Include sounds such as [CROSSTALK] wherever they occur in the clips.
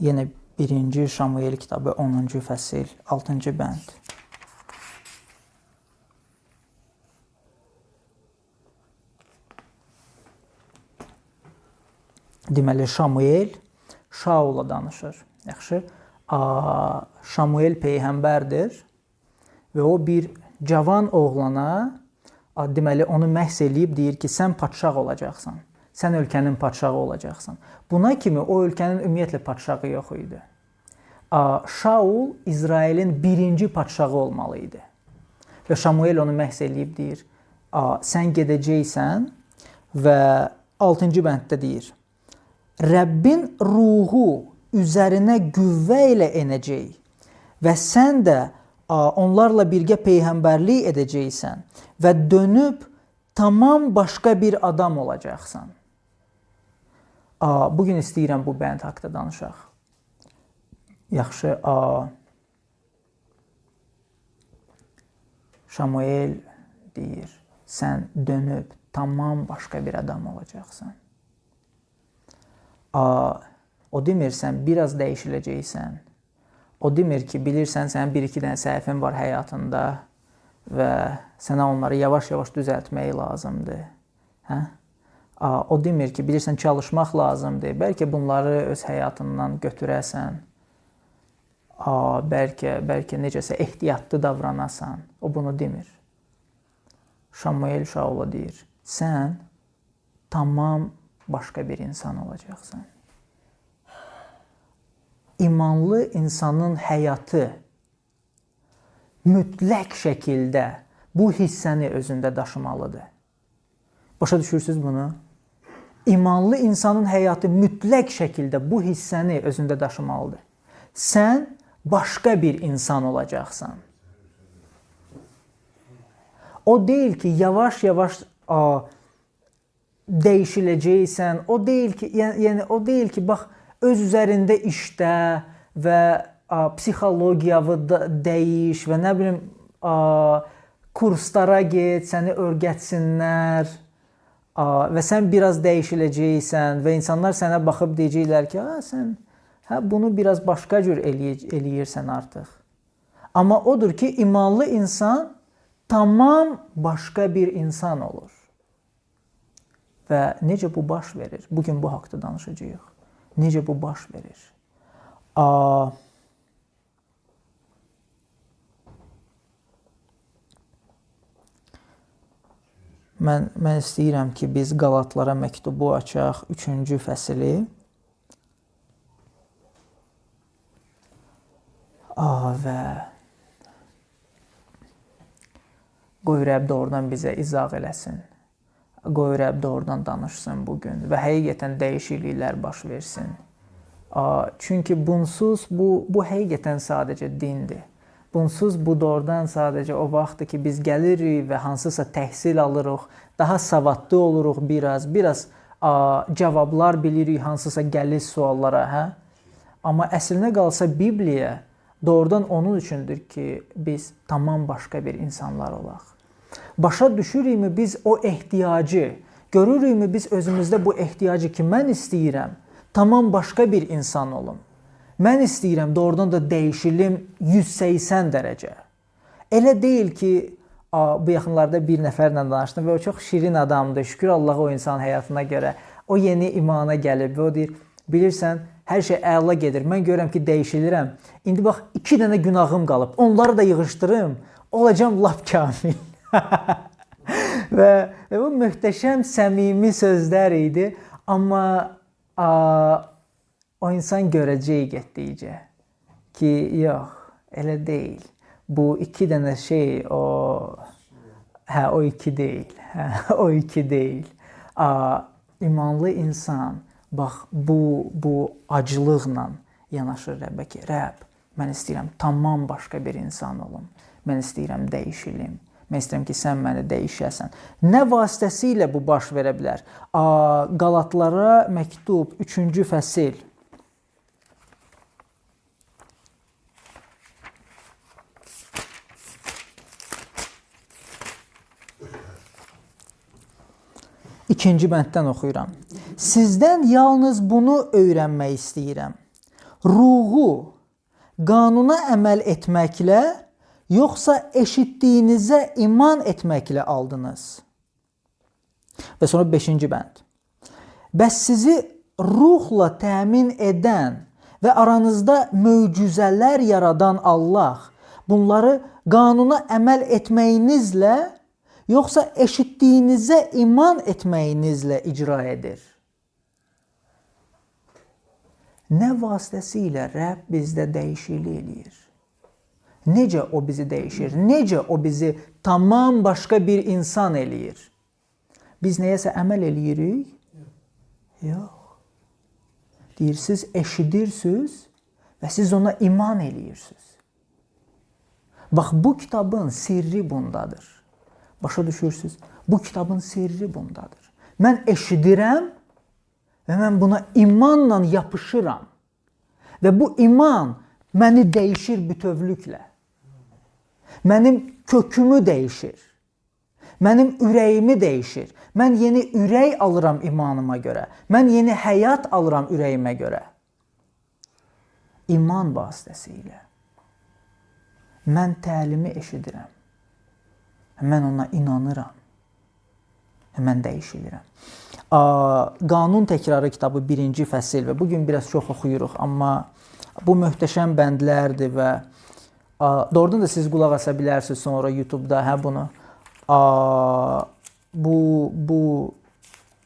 Yenə 1-ci Şamuel kitabı 10-cu fəsil 6-cı bənd. Deməli Şamuel Şaula danışır. Yaxşı. A, Şamuel peyğəmbərdir və o bir cavan oğlana deməli onu məhs eləyib deyir ki, sən padşah olacaqsan. Sən ölkənin padşahı olacaqsan. Buna kimi o ölkənin ümumiyyətlə padşahı yox idi. Şaul İsrailin birinci padşahı olmalı idi. Və Şamuel onu məhs eləyib deyir, sən gedəcəksən və 6-cı bənddə deyir: Rəbbin ruhu üzərinə qüvvə ilə enəcək və sən də onlarla birgə peyğəmbərlik edəcəksən və dönüb tamam başqa bir adam olacaqsan. Bu gün istəyirəm bu bənd haqqında danışaq. Yaxşı, Şamuel deyir, sən dönüb tamam başqa bir adam olacaqsan. O demir sən biraz dəyişiləcəksən. O demir ki, bilirsən sənin 1-2 dənə səhvin var həyatında və sənə onları yavaş-yavaş düzəltmək lazımdır. Hə? O demir ki, bilirsən çalışmaq lazımdır. Bəlkə bunları öz həyatından götürəsən. A, bəlkə bəlkə necəsə ehtiyatlı davranasan. O bunu demir. Şamuel Şaula deyir: "Sən tamam başqa bir insan olacaqsan." İmanlı insanın həyatı mütləq şəkildə bu hissəni özündə daşımalıdır. Başa düşürsüz bunu? İmanlı insanın həyatı mütləq şəkildə bu hissəni özündə daşımalıdır. Sən başqa bir insan olacaqsan. O deyil ki, yavaş-yavaş dəyişiləcəksən. O deyil ki, yəni, yəni o deyil ki, bax öz üzərində işlə və a, psixologiyanı dəyiş və nə bilim a, kurslara get, səni öyrətsinlər. A, və sən biraz dəyişiləcəksən və insanlar sənə baxıb deyəcəklər ki, "Ha, sən hə bunu biraz başqa cür eləyir, eləyirsən artıq." Amma odur ki, imanlı insan tamam başqa bir insan olur. Və necə bu baş verir? Bu gün bu haqqda danışacağıq. Necə bu baş verir? A Mən mən istəyirəm ki, biz Qalatlara məktubu açaq 3-cü fəsli. A və qoy Rəbb doğrudan bizə izah eləsin. Qoy Rəbb doğrudan danışsın bu gün və həqiqətən dəyişikliklər baş versin. Çünki bunsuz bu bu həqiqətən sadəcə dindir. Bunsuz bu doğrudan sadəcə o vaxtdır ki, biz gəlirik və hansısa təhsil alırıq, daha savadlı oluruq biraz, biraz a, cavablar bilirik hansısa gəlir suallara, hə? Amma əslinə qalsa Bibliya doğrudan onun üçündür ki, biz tamam başqa bir insanlar olaq. Başa düşürükmü biz o ehtiyacı, görürükmü biz özümüzdə bu ehtiyacı ki, mən istəyirəm tamam başqa bir insan olum. Mən istəyirəm doğrudan da dəyişilim 180 dərəcə. Elə deyil ki, bu yaxınlarda bir nəfərlə danışdım və o çox şirin adamdır. Şükür Allah o insan həyatına görə. O yeni imana gəlib və o deyir, bilirsən, hər şey əla gedir. Mən görürəm ki, dəyişilirəm. İndi bax 2 dənə günahım qalıb. Onları da yığışdırım, olacam lap kamil. [LAUGHS] və, və bu möhtəşəm səmimi sözlər idi, amma a, o insan görəcək getdikcə ki, yox, elə deyil. Bu iki dənə şey o hə o iki deyil. Hə, [LAUGHS] o iki deyil. A, imanlı insan bax bu bu acılıqla yanaşır Rəbbə ki, Rəbb, mən istəyirəm tamam başqa bir insan olum. Mən istəyirəm dəyişilim. Mən istəyirəm ki, sən məni dəyişəsən. Nə vasitəsilə bu baş verə bilər? A, Qalatlara məktub 3-cü fəsil İkinci bənddən oxuyuram. Sizdən yalnız bunu öyrənmək istəyirəm. ruhu qanuna əməl etməklə yoxsa eşitdiyinizə iman etməklə aldınız? Və sonra 5-ci bənd. Bəs sizi ruhla təmin edən və aranızda möcüzələr yaradan Allah bunları qanuna əməl etməyinizlə yoxsa eşitdiyinizə iman etməyinizlə icra edir? Nə vasitəsilə Rəbb bizdə dəyişiklik eləyir? Necə o bizi dəyişir? Necə o bizi tamam başqa bir insan eləyir? Biz nəyəsə əməl eləyirik? Yox. Deyirsiniz, eşidirsiniz və siz ona iman eləyirsiniz. Bax bu kitabın sirri bundadır. Başa düşürsüz? Bu kitabın sirri bundadır. Mən eşidirəm və mən buna imanla yapışıram. Və bu iman məni dəyişir bütövlüklə. Mənim kökümü dəyişir. Mənim ürəyimi dəyişir. Mən yeni ürək alıram imanıma görə. Mən yeni həyat alıram ürəyimə görə. İman vasitəsilə. Mən təlimi eşidirəm. Mən ona inanıram. Mən dəyişilirəm. Qanun təkrarı kitabı 1-ci fəsil və bu gün biraz çox oxuyuruq, amma bu möhtəşəm bəndlərdir və doğrudan da siz qulaq asa bilərsiniz sonra YouTube-da hə bunu. Bu bu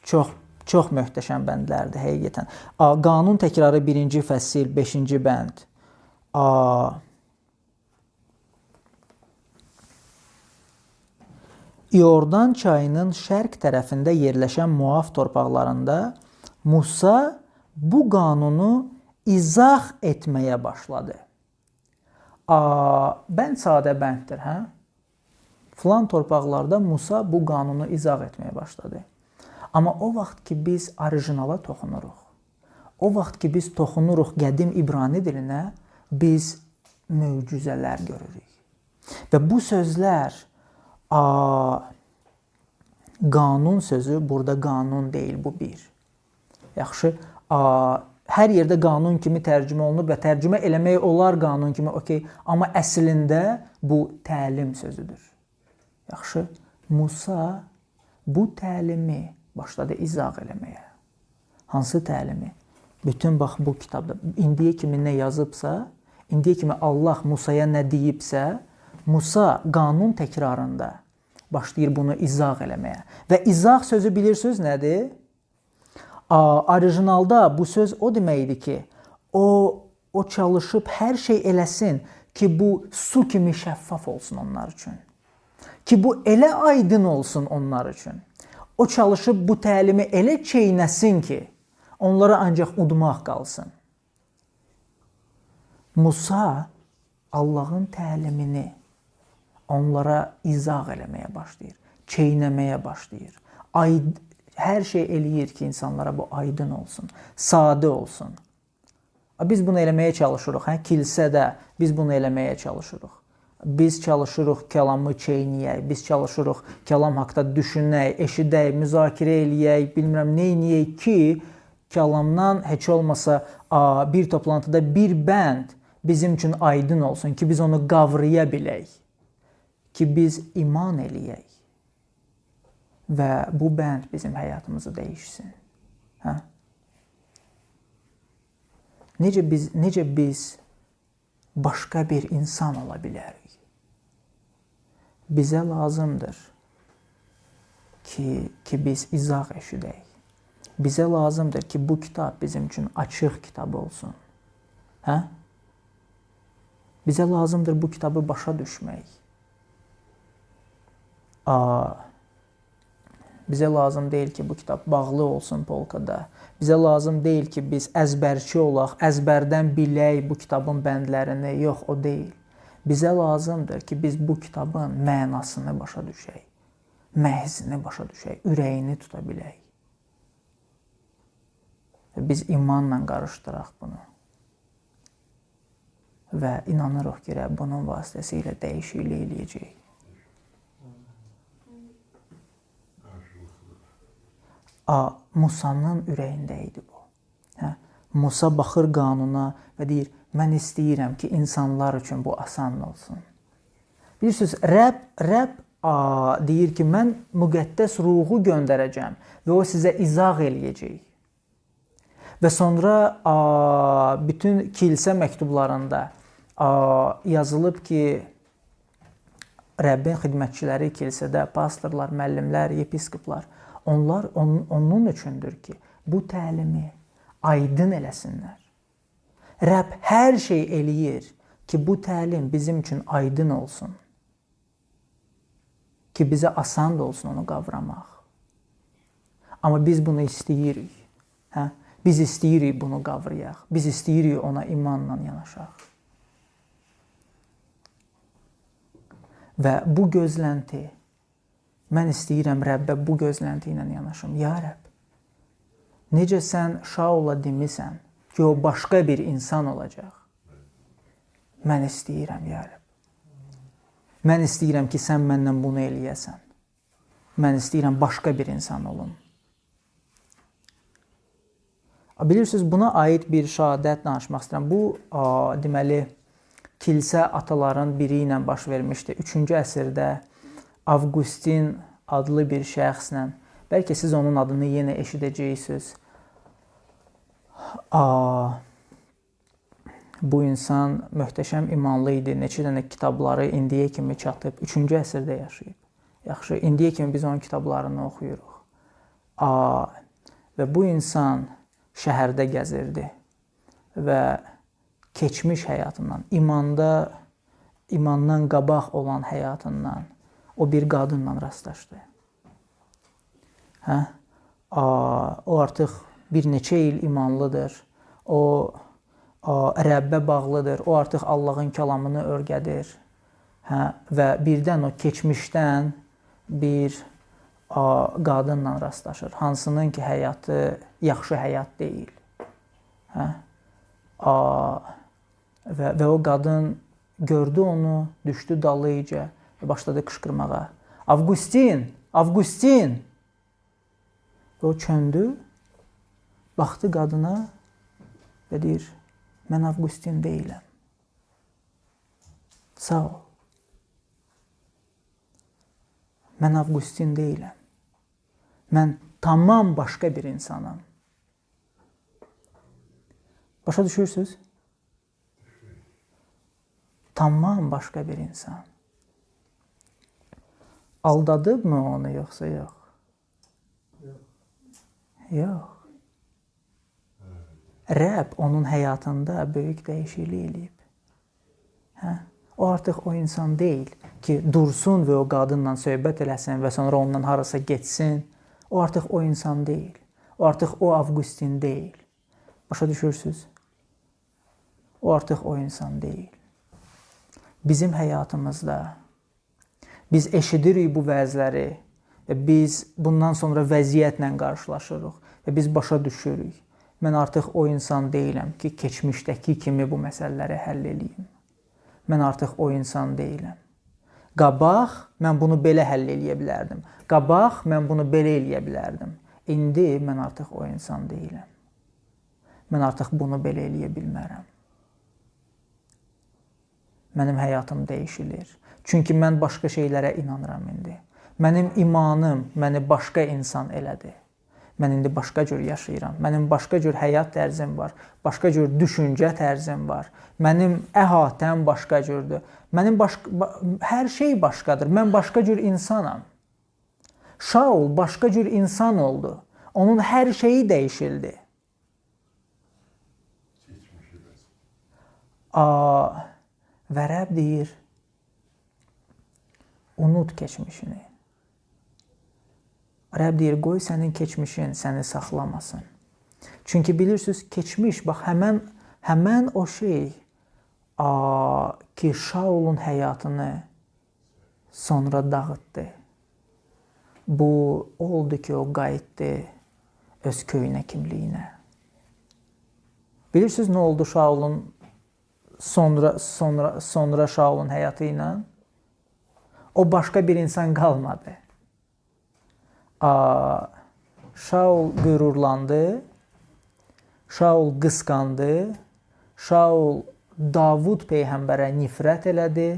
çox çox möhtəşəm bəndlərdir həqiqətən. Qanun təkrarı 1-ci fəsil 5-ci bənd. İordan çayının şərq tərəfində yerləşən Muaf torpaqlarında Musa bu qanunu izah etməyə başladı. A, bənd sadə bənddir, hə? Filan torpaqlarda Musa bu qanunu izah etməyə başladı. Amma o vaxt ki biz orijinala toxunuruq. O vaxt ki biz toxunuruq qədim İbrani dilinə, biz möcüzələr görürük. Və bu sözlər A, qanun sözü burada qanun deyil, bu bir. Yaxşı, a, hər yerdə qanun kimi tərcümə olunub və tərcümə eləmək olar qanun kimi, okey, amma əslində bu təlim sözüdür. Yaxşı, Musa bu təlimi başladı izah eləməyə. Hansı təlimi? Bütün bax bu kitabda indiyə kimi nə yazıbsa, indiyə kimi Allah Musaya nə deyibsə, Musa qanun təkrarında başlayır bunu izah eləməyə. Və izah sözü bilirsiniz nədir? Orijinalda bu söz o deməkdir ki, o o çalışıb hər şey eləsin ki, bu su kimi şəffaf olsun onlar üçün. Ki bu elə aydın olsun onlar üçün. O çalışıb bu təlimi elə çeynəsin ki, onlara ancaq udmaq qalsın. Musa Allahın təlimini onlara izah eləməyə başlayır, çeynəməyə başlayır. Ay hər şey eləyir ki, insanlara bu aydın olsun, sadə olsun. Biz bunu eləməyə çalışırıq, hə, kilsədə biz bunu eləməyə çalışırıq. Biz çalışırıq kəlamı çeynəyək, biz çalışırıq kəlam haqqında düşünək, eşidək, müzakirə eləyək, bilmirəm nə edək ki, kəlamdan heç olmasa bir toplantıda bir bənd bizim üçün aydın olsun ki, biz onu qavraya bilək ki biz iman eləyək və bu bənd bizim həyatımızı dəyişsin. Hə? Necə biz necə biz başqa bir insan ola bilərik? Bizə lazımdır ki, ki biz izah eşidək. Bizə lazımdır ki, bu kitab bizim üçün açıq kitab olsun. Hə? Bizə lazımdır bu kitabı başa düşmək. Bizə lazım deyil ki, bu kitab bağlı olsun polkada. Bizə lazım deyil ki, biz əzbərçi olaq, əzbərdən bilək bu kitabın bəndlərini. Yox, o deyil. Bizə lazımdır ki, biz bu kitabın mənasını başa düşək. Məhzini başa düşək, ürəyini tuta bilək. Biz imanla qarışdıraq bunu. Və inanırıq ki, Rəbb bunun vasitəsilə dəyişiklik eləyəcək. A Musanın ürəyində idi bu. Hə? Musa baxır qanuna və deyir: "Mən istəyirəm ki, insanlar üçün bu asan olsun." Bilirsiniz, Rəbb Rəbb a, deyir ki, mən müqəddəs ruhu göndərəcəm və o sizə izah eləyəcək. Və sonra a, bütün kilsə məktublarında a, yazılıb ki, Rəbbin xidmətçiləri kilsədə, pastorlar, müəllimlər, yepiskoplar, onlar onun, onun üçündür ki, bu təlimi aydın eləsinlər. Rəbb hər şey eləyir ki, bu təlim bizim üçün aydın olsun. Ki bizə asan da olsun onu qavramaq. Amma biz bunu istəyirik. Hə? Biz istəyirik bunu qavrayaq. Biz istəyirik ona imanla yanaşaq. Və bu gözlənti mən istəyirəm Rəbbə bu gözlənti ilə yanaşım. Ya Rəbb, necə sən Şaula demisən ki, o başqa bir insan olacaq. Mən istəyirəm, ya Rəbb. Mən istəyirəm ki, sən məndən bunu eləyəsən. Mən istəyirəm başqa bir insan olum. Bilirsiniz, buna aid bir şahadət danışmaq istəyirəm. Bu, deməli, kilsə ataların biri ilə baş vermişdi. 3-cü əsrdə Avqustin adlı bir şəxslə. Bəlkə siz onun adını yenə eşidəcəksiniz. A bu insan möhtəşəm imanlı idi. Neçə dənə kitabları indiyə kimi çatıb. 3-cü əsrdə yaşayıb. Yaxşı, indiyə kimi biz onun kitablarını oxuyuruq. A və bu insan şəhərdə gəzirdi və keçmiş həyatından, imanda imandan qabaq olan həyatından o bir qadınla rastlaşdı. Hə? O artıq bir neçə il imanlıdır. O Rəbbə bağlıdır. O artıq Allahın kəlamını öyrədir. Hə? Və birdən o keçmişdən bir qadınla rastlaşır. Hansının ki həyatı yaxşı həyat deyil. Hə? Və, və o qadın gördü onu, düşdü dalıca və başladı qışqırmağa. Avqustin, Avqustin. Və o çöndü, baxdı qadına və deyir: "Mən Avqustin deyiləm." Sağ ol. Mən Avqustin deyiləm. Mən tamam başqa bir insanam. Başa düşürsüz? Tamam başqa bir insan. Aldadıbmı onu yoxsa yox? Yox. Yox. Rəbb onun həyatında böyük dəyişiklik eləyib. Hə? O artıq o insan deyil ki, dursun və o qadınla söhbət eləsin və sonra ondan harasa getsin. O artıq o insan deyil. O artıq o Avqustin deyil. Başa düşürsüz? O artıq o insan deyil bizim həyatımızda biz eşidirik bu vəzləri və biz bundan sonra vəziyyətlə qarşılaşırıq və biz başa düşürük. Mən artıq o insan deyiləm ki, keçmişdəki kimi bu məsələləri həll eləyim. Mən artıq o insan deyiləm. Qabaq mən bunu belə həll eləyə bilərdim. Qabaq mən bunu belə eləyə bilərdim. İndi mən artıq o insan deyiləm. Mən artıq bunu belə eləyə bilmərəm mənim həyatım dəyişilir. Çünki mən başqa şeylərə inanıram indi. Mənim imanım məni başqa insan elədi. Mən indi başqa cür yaşayıram. Mənim başqa cür həyat tərzim var. Başqa cür düşüncə tərzim var. Mənim əhatəm başqa cürdür. Mənim başqa hər şey başqadır. Mən başqa cür insanam. Şaul başqa cür insan oldu. Onun hər şeyi dəyişildi. A Və Rəbb deyir, unut keçmişini. Rəbb deyir, qoy sənin keçmişin səni saxlamasın. Çünki bilirsiniz, keçmiş, bax həmən həmən o şey a, ki, Şaulun həyatını sonra dağıtdı. Bu oldu ki, o qayıtdı öz köynə kimliyinə. Bilirsiniz nə oldu Şaulun sonra sonra sonra Şaulun həyatı ilə o başqa bir insan qalmadı. A Şaul qürurlandı. Şaul qısqandı. Şaul Davud peyğəmbərə nifrət elədi.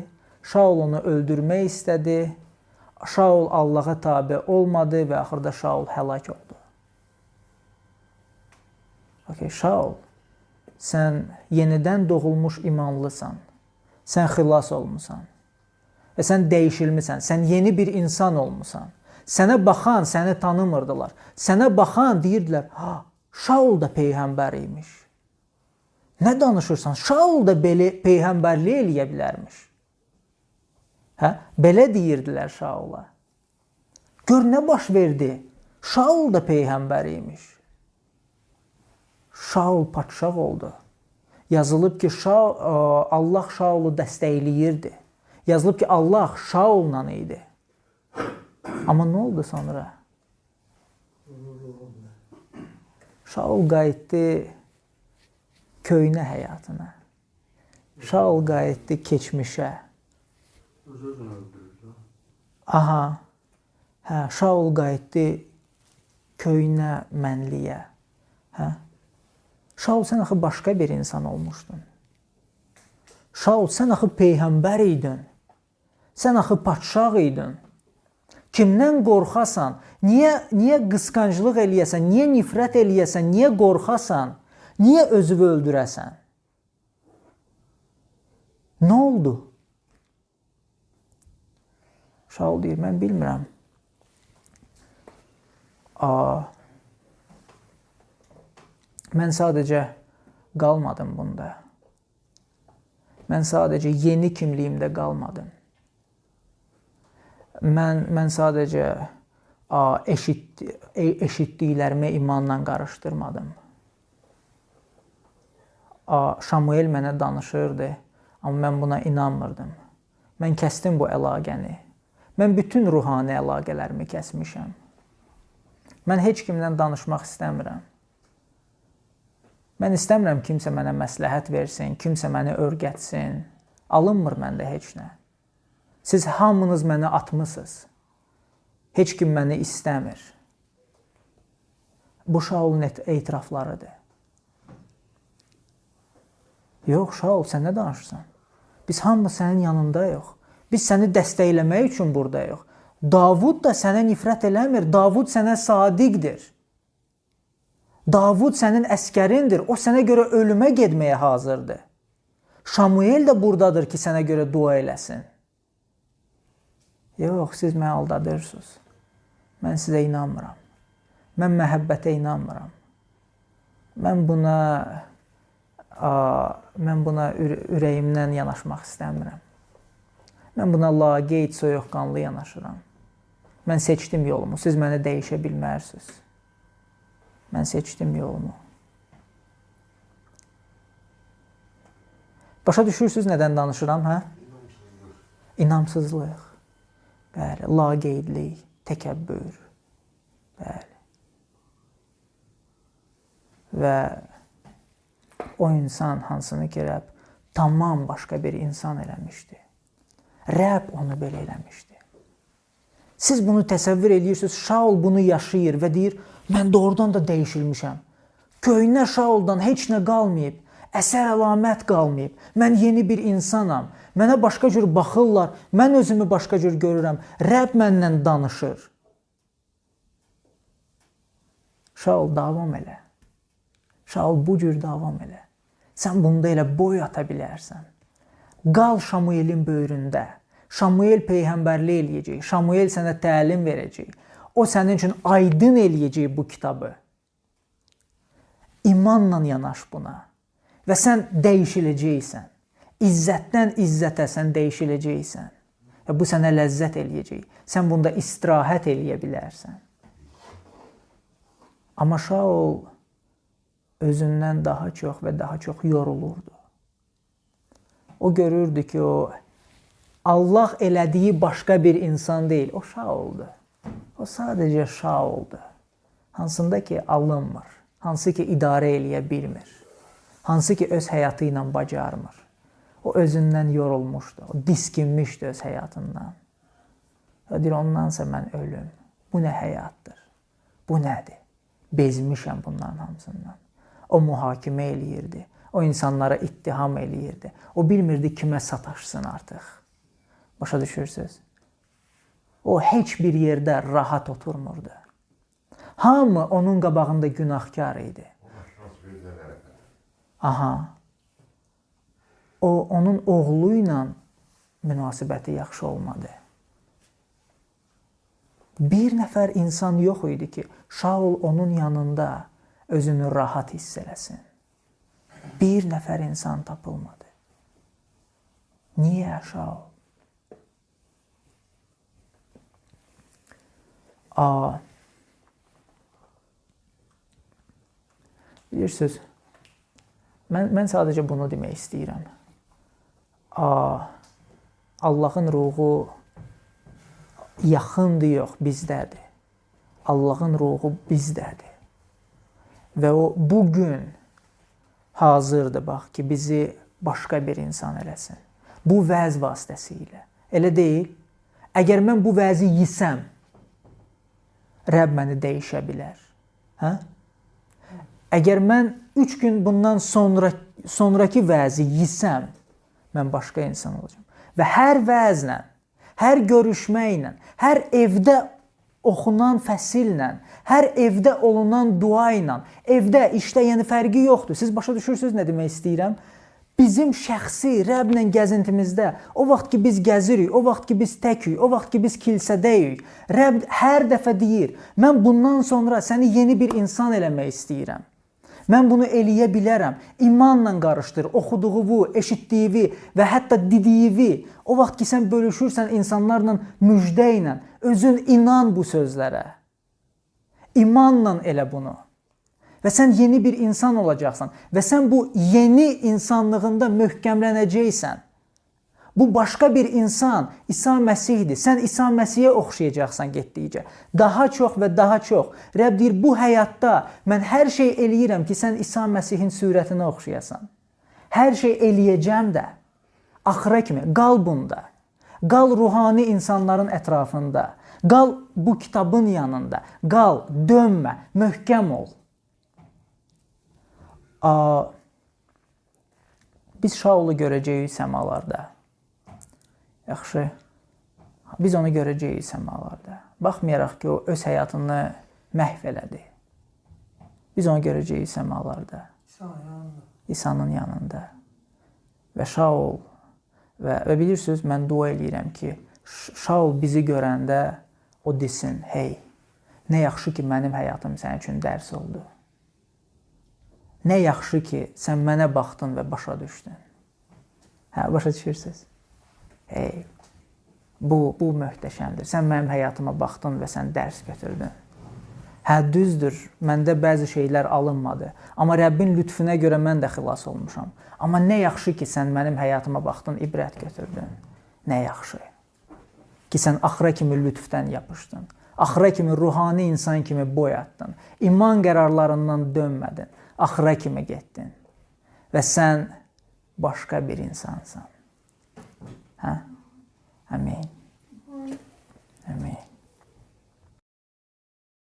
Şaul onu öldürmək istədi. Şaul Allaha tabe olmadı və axırda Şaul həlak oldu. Okay, Şaul, sən yenidən doğulmuş imanlısan. Sən xilas olmusan. Və sən dəyişilmisən. Sən yeni bir insan olmusan. Sənə baxan səni tanımırdılar. Sənə baxan deyirdilər, "Ha, Şaul da peyğəmbər imiş." Nə danışırsan? Şaul da belə peyğəmbərlik eləyə bilərmiş. Hə? Belə deyirdilər Şaula. Gör nə baş verdi? Şaul da peyğəmbər imiş. Şaul padşah oldu. Yazılıb ki, Şaul, Allah Şaulu dəstəkləyirdi. Yazılıb ki, Allah Şaulla idi. Amma nə oldu sonra? Şaul qayıtdı köynə həyatına. Şaul qayıtdı keçmişə. Aha. Hə, Şaul qayıtdı köynə mənliyə. Hə? Şaul sən axı başqa bir insan olmuşdun. Şaul sən axı peyğəmbər idin. Sən axı padşah idin. Kimdən qorxasan? Niyə niyə qısqanclıq eləyəsən? Niyə nifrət eləyəsən? Niyə qorxasan? Niyə özünü öldürəsən? Nə oldu? Şaul deyir, mən bilmirəm. A Mən sadəcə qalmadım bunda. Mən sadəcə yeni kimliyimdə qalmadım. Mən mən sadəcə a, eşit e, eşitdiklərimi imanla qarışdırmadım. A, Şamuel mənə danışırdı, amma mən buna inanmırdım. Mən kəsdim bu əlaqəni. Mən bütün ruhani əlaqələrimi kəsmişəm. Mən heç kimlə danışmaq istəmirəm. Mən istəmirəm kimsə mənə məsləhət versin, kimsə məni öyrətsin. Alınmır məndə heç nə. Siz hamınız məni atmısınız. Heç kim məni istəmir. Bu Şaulun etiraflarıdır. Yox, Şaul, sən nə danışırsan? Biz hamımız sənin yanındayıq. Biz səni dəstəkləmək üçün burdayıq. Davud da sənə nifrət eləmir. Davud sənə sadiqdir. Davud sənin əskərindir. O sənə görə ölümə getməyə hazırdır. Şamuel də burdadır ki, sənə görə dua eləsin. Yox, siz məni aldadırsınız. Mən sizə inanmıram. Mən məhəbbətə inanmıram. Mən buna a, mən buna ürəyimdən yanaşmaq istəmirəm. Mən buna laqeyd, soyuqqanlı yanaşıram. Mən seçdim yolumu. Siz məni dəyişə bilmərsiniz. Mən seçdim yolumu. Başa düşürsüz nədən danışıram, hə? İnamsızlıq. Bəli, laqeydlik, təkəbbür. Bəli. Və o insan hansını ki, Rəbb tamam başqa bir insan eləmişdi. Rəbb onu belə eləmişdi. Siz bunu təsəvvür edirsiniz. Şaul bunu yaşayır və deyir, mən doğrudan da dəyişilmişəm. Köhnə Şauldan heç nə qalmayıb, əsər əlamət qalmayıb. Mən yeni bir insanam. Mənə başqa cür baxırlar. Mən özümü başqa cür görürəm. Rəbb məndən danışır. Şaul davam elə. Şaul bu cür davam elə. Sən bunda elə boy ata bilərsən. Qal Şamuelin böyründə. Şamuel peyğəmbərlik eləyəcək. Şamuel sənə təlim verəcək. O sənin üçün aydın eləyəcək bu kitabı. İmanla yanaş buna və sən dəyişiləcəksən. İzzətdən izzətə sən dəyişiləcəksən. Və bu sənə ləzzət eləyəcək. Sən bunda istirahət eləyə bilərsən. Amma Şaul özündən daha çox və daha çox yorulurdu. O görürdü ki, o Allah elədiyi başqa bir insan deyil, o Şauldur. O sadəcə Şauldur. Hansında ki alınmır, hansı ki idarə eləyə bilmir, hansı ki öz həyatı ilə bacarmır. O özündən yorulmuşdu, o diskinmişdi öz həyatından. Və deyir, ondansa mən ölüm. Bu nə həyatdır? Bu nədir? Bezmişəm bunların hamısından. O mühakimə eləyirdi. O insanlara ittiham eləyirdi. O bilmirdi kimə sataşsın artıq. Başa düşürsüz? O heç bir yerdə rahat oturmurdu. Hamı onun qabağında günahkar idi. Aha. O onun oğlu ilə münasibəti yaxşı olmadı. Bir nəfər insan yox idi ki, Şaul onun yanında özünü rahat hiss eləsin. Bir nəfər insan tapılmadı. Niyə Şaul? A Bilirsiniz, mən mən sadəcə bunu demək istəyirəm. A Allahın ruhu yaxındır yox, bizdədir. Allahın ruhu bizdədir. Və o bu gün hazırdır bax ki, bizi başqa bir insan eləsin. Bu vəz vasitəsilə. Elə deyil? Əgər mən bu vəzi yesəm, Rəbb məni dəyişə bilər. Hə? Əgər mən 3 gün bundan sonra sonrakı vəzi yesəm, mən başqa insan olacağam. Və hər vəzlə, hər görüşməklə, hər evdə oxunan fəsillə, hər evdə olunan dua ilə, evdə, işdə, yəni fərqi yoxdur. Siz başa düşürsüz nə demək istəyirəm? Bizim şəxsi Rəbblə gəzintimizdə, o vaxt ki biz gəzirik, o vaxt ki biz təkik, o vaxt ki biz kilsədəyik, Rəbb hər dəfə deyir: "Mən bundan sonra səni yeni bir insan eləmək istəyirəm." Mən bunu eləyə bilərəm. İmanla qarışdır, oxuduğu, eşitdiyi və hətta dediyi. O vaxt ki sən bölüşürsən insanlarla müjdə ilə, özün inan bu sözlərə. İmanla elə bunu. Və sən yeni bir insan olacaqsan və sən bu yeni insanlığında möhkəmlənəcəksən. Bu başqa bir insan İsa Məsihdir. Sən İsa Məsihə oxşayacaqsan getdikcə. Daha çox və daha çox. Rəbb deyir, bu həyatda mən hər şey eləyirəm ki, sən İsa Məsihin surətinə oxşayasan. Hər şey eləyəcəm də. Axıra kimi qal bunda. Qal ruhani insanların ətrafında. Qal bu kitabın yanında. Qal, dönmə, möhkəm ol. A, biz Şaulu görəcəyik səmalarda. Yaxşı. Biz onu görəcəyik səmalarda. Baxmayaraq ki, o öz həyatını məhv elədi. Biz onu görəcəyik səmalarda. İsa'nın yanında. Və Şaul və və bilirsiniz, mən dua eləyirəm ki, Şaul bizi görəndə o desin: "Hey, nə yaxşı ki, mənim həyatım sənin üçün dərs oldu." Nə yaxşı ki, sən mənə baxdın və başa düşdün. Hə, başa düşürsüz? Hey. Bu bu möhtəşəmdir. Sən mənim həyatıma baxdın və sən dərs götürdün. Hə, düzdür. Məndə bəzi şeylər alınmadı, amma Rəbbin lütfünə görə mən də xilas olmuşam. Amma nə yaxşı ki, sən mənim həyatıma baxdın, ibrət götürdün. Nə yaxşı ki, sən axıra kimi lütfdən yapışdın. Axıra kimi ruhani insan kimi boyatdın. İman qərarlarından dönmədin. Axıra kimi getdin. Və sən başqa bir insansan. Amém. Amém.